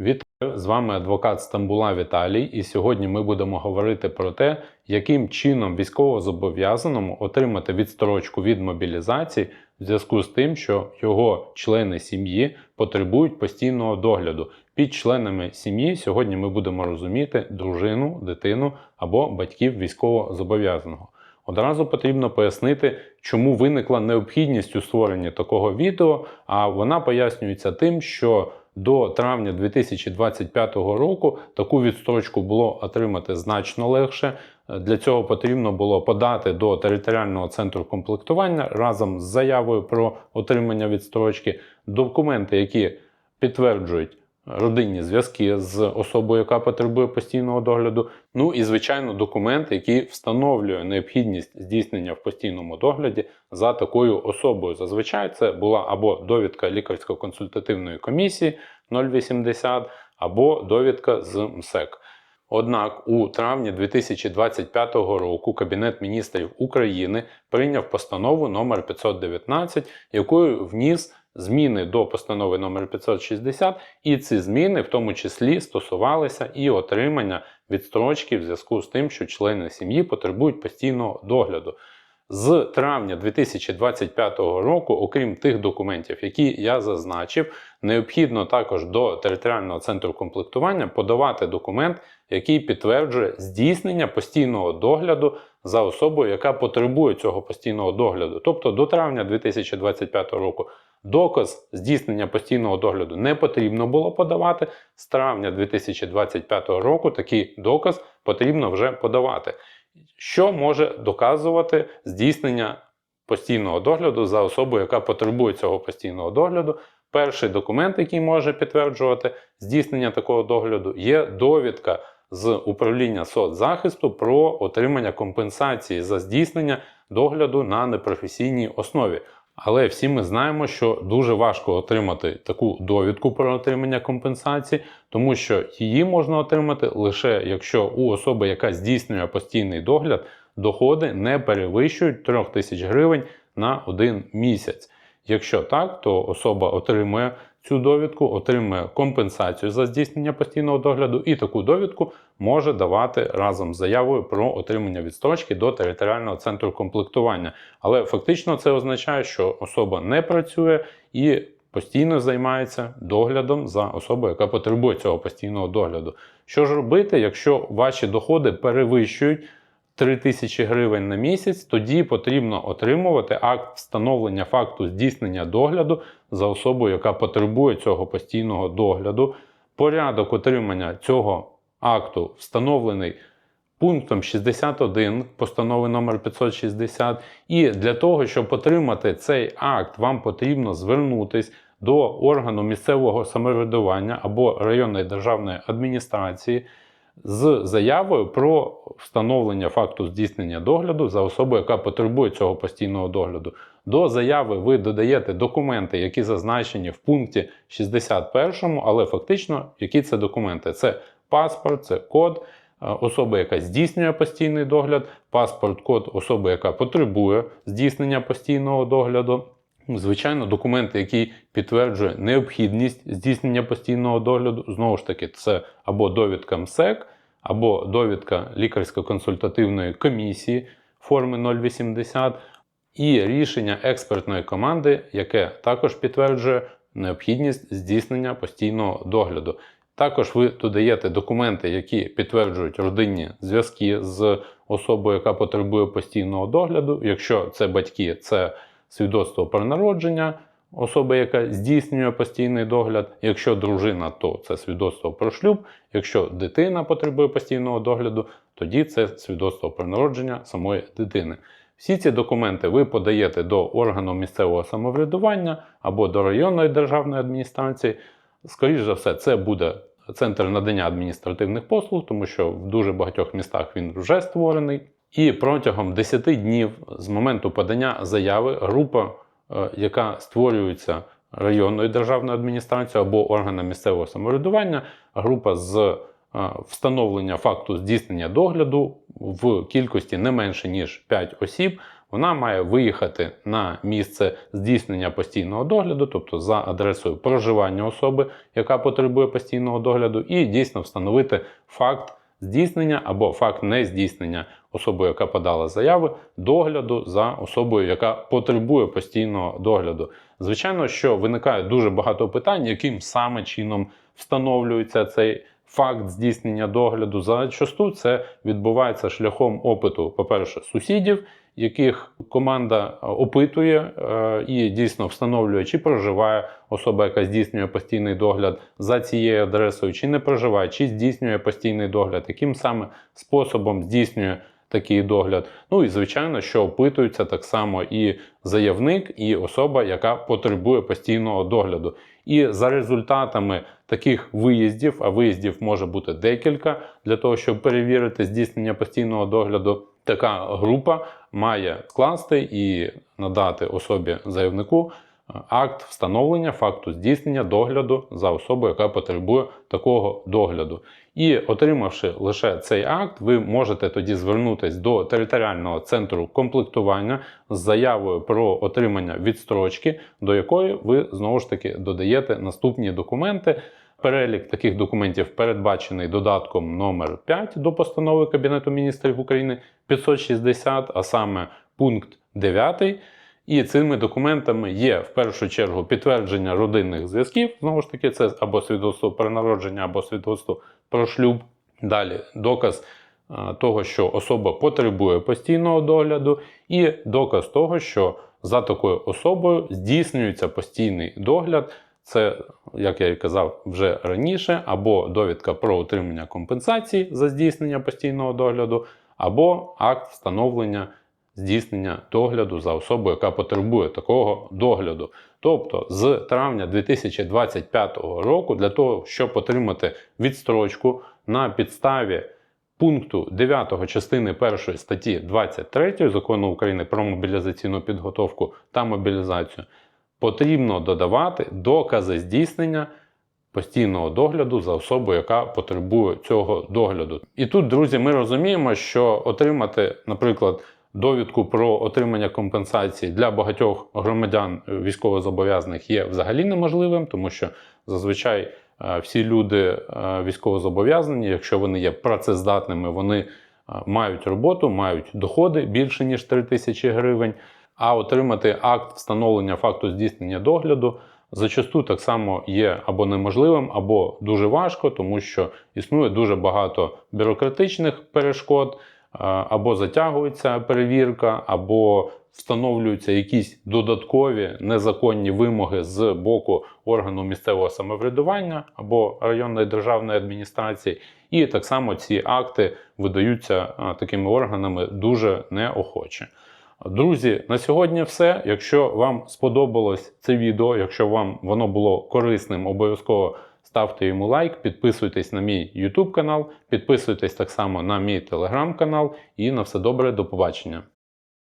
Вітаю! З вами адвокат Стамбула Віталій, і сьогодні ми будемо говорити про те, яким чином військовозобов'язаному отримати відстрочку від мобілізації в зв'язку з тим, що його члени сім'ї потребують постійного догляду. Під членами сім'ї сьогодні ми будемо розуміти дружину, дитину або батьків військовозобов'язаного. Одразу потрібно пояснити, чому виникла необхідність у створенні такого відео, а вона пояснюється тим, що до травня 2025 року таку відстрочку було отримати значно легше. Для цього потрібно було подати до територіального центру комплектування разом з заявою про отримання відстрочки документи, які підтверджують родинні зв'язки з особою, яка потребує постійного догляду. Ну і звичайно, документ, який встановлює необхідність здійснення в постійному догляді за такою особою. Зазвичай це була або довідка лікарсько-консультативної комісії 080, або довідка з МСЕК. Однак у травні 2025 року Кабінет міністрів України прийняв постанову номер 519, якою вніс зміни до постанови номер 560, і ці зміни в тому числі стосувалися і отримання відстрочки в зв'язку з тим, що члени сім'ї потребують постійного догляду. З травня 2025 року, окрім тих документів, які я зазначив, необхідно також до територіального центру комплектування подавати документ, який підтверджує здійснення постійного догляду за особою, яка потребує цього постійного догляду. Тобто до травня 2025 року доказ здійснення постійного догляду не потрібно було подавати. З травня 2025 року такий доказ потрібно вже подавати. Що може доказувати здійснення постійного догляду за особою, яка потребує цього постійного догляду? Перший документ, який може підтверджувати здійснення такого догляду, є довідка з управління соцзахисту про отримання компенсації за здійснення догляду на непрофесійній основі. Але всі ми знаємо, що дуже важко отримати таку довідку про отримання компенсації, тому що її можна отримати лише якщо у особи, яка здійснює постійний догляд, доходи не перевищують 3 тисяч гривень на один місяць. Якщо так, то особа отримує цю довідку, отримує компенсацію за здійснення постійного догляду, і таку довідку може давати разом з заявою про отримання відстрочки до територіального центру комплектування. Але фактично це означає, що особа не працює і постійно займається доглядом за особою, яка потребує цього постійного догляду. Що ж робити, якщо ваші доходи перевищують 3 тисячі гривень на місяць, тоді потрібно отримувати акт встановлення факту здійснення догляду за особою, яка потребує цього постійного догляду. Порядок отримання цього акту встановлений пунктом 61 постанови номер 560. І для того, щоб отримати цей акт, вам потрібно звернутись до органу місцевого самоврядування або районної державної адміністрації з заявою про встановлення факту здійснення догляду за особою, яка потребує цього постійного догляду. До заяви ви додаєте документи, які зазначені в пункті 61, але фактично, які це документи? Це паспорт, це код е, особи, яка здійснює постійний догляд, паспорт, код особи, яка потребує здійснення постійного догляду. Звичайно, документи, які підтверджують необхідність здійснення постійного догляду, знову ж таки, це або довідка МСЕК, або довідка лікарсько-консультативної комісії форми 080, і рішення експертної команди, яке також підтверджує необхідність здійснення постійного догляду. Також ви додаєте документи, які підтверджують родинні зв'язки з особою, яка потребує постійного догляду. Якщо це батьки, це свідоцтво про народження особи, яка здійснює постійний догляд. Якщо дружина, то це свідоцтво про шлюб. Якщо дитина потребує постійного догляду, тоді це свідоцтво про народження самої дитини. Всі ці документи ви подаєте до органу місцевого самоврядування або до районної державної адміністрації. Скоріше за все, це буде центр надання адміністративних послуг, тому що в дуже багатьох містах він вже створений. І протягом 10 днів з моменту подання заяви група, е, яка створюється районною державною адміністрацією або органом місцевого самоврядування, група з е, встановлення факту здійснення догляду в кількості не менше ніж 5 осіб, вона має виїхати на місце здійснення постійного догляду, тобто за адресою проживання особи, яка потребує постійного догляду, і дійсно встановити факт здійснення або факт нездійснення особою, яка подала заяви, догляду за особою, яка потребує постійного догляду. Звичайно, що виникає дуже багато питань, яким саме чином встановлюється цей факт здійснення догляду. Зачасту це відбувається шляхом опиту, по-перше, сусідів, яких команда е, опитує е, і дійсно встановлює, чи проживає особа, яка здійснює постійний догляд за цією адресою, чи не проживає, чи здійснює постійний догляд, яким саме способом здійснює такий догляд. Ну і звичайно, що опитується так само і заявник, і особа, яка потребує постійного догляду. І за результатами таких виїздів, а виїздів може бути декілька, для того, щоб перевірити здійснення постійного догляду, така група має скласти і надати особі заявнику е, акт встановлення факту здійснення догляду за особою, яка потребує такого догляду. І отримавши лише цей акт, ви можете тоді звернутися до територіального центру комплектування з заявою про отримання відстрочки, до якої ви знову ж таки додаєте наступні документи. Перелік таких документів передбачений додатком номер 5 до постанови Кабінету міністрів України 560, а саме пункт 9. І цими документами є в першу чергу підтвердження родинних зв'язків. Знову ж таки, це або свідоцтво про народження, або свідоцтво про шлюб. Далі доказ е, того, що особа потребує постійного догляду, і доказ того, що за такою особою здійснюється постійний догляд. Це, як я і казав вже раніше, або довідка про отримання компенсації за здійснення постійного догляду, або акт встановлення здійснення догляду за особою, яка потребує такого догляду. Тобто з травня 2025 року, для того, щоб отримати відстрочку на підставі пункту 9 частини 1 статті 23 закону України про мобілізаційну підготовку та мобілізацію, потрібно додавати докази здійснення. Постійного догляду за особою, яка потребує цього догляду. І тут, друзі, ми розуміємо, що отримати, наприклад, довідку про отримання компенсації для багатьох громадян військовозобов'язаних є взагалі неможливим, тому що зазвичай е, всі люди е, військовозобов'язані, якщо вони є працездатними, вони е, мають роботу, мають доходи більше ніж 3 тисячі гривень. А отримати акт встановлення факту здійснення догляду зачасту так само є або неможливим, або дуже важко, тому що існує дуже багато бюрократичних перешкод або затягується перевірка, або встановлюються якісь додаткові незаконні вимоги з боку органу місцевого самоврядування або районної державної адміністрації. І так само ці акти видаються такими органами дуже неохоче. Друзі, на сьогодні все. Якщо вам сподобалось це відео, якщо вам воно було корисним, обов'язково ставте йому лайк, підписуйтесь на мій YouTube канал, підписуйтесь так само на мій телеграм канал і на все добре, до побачення.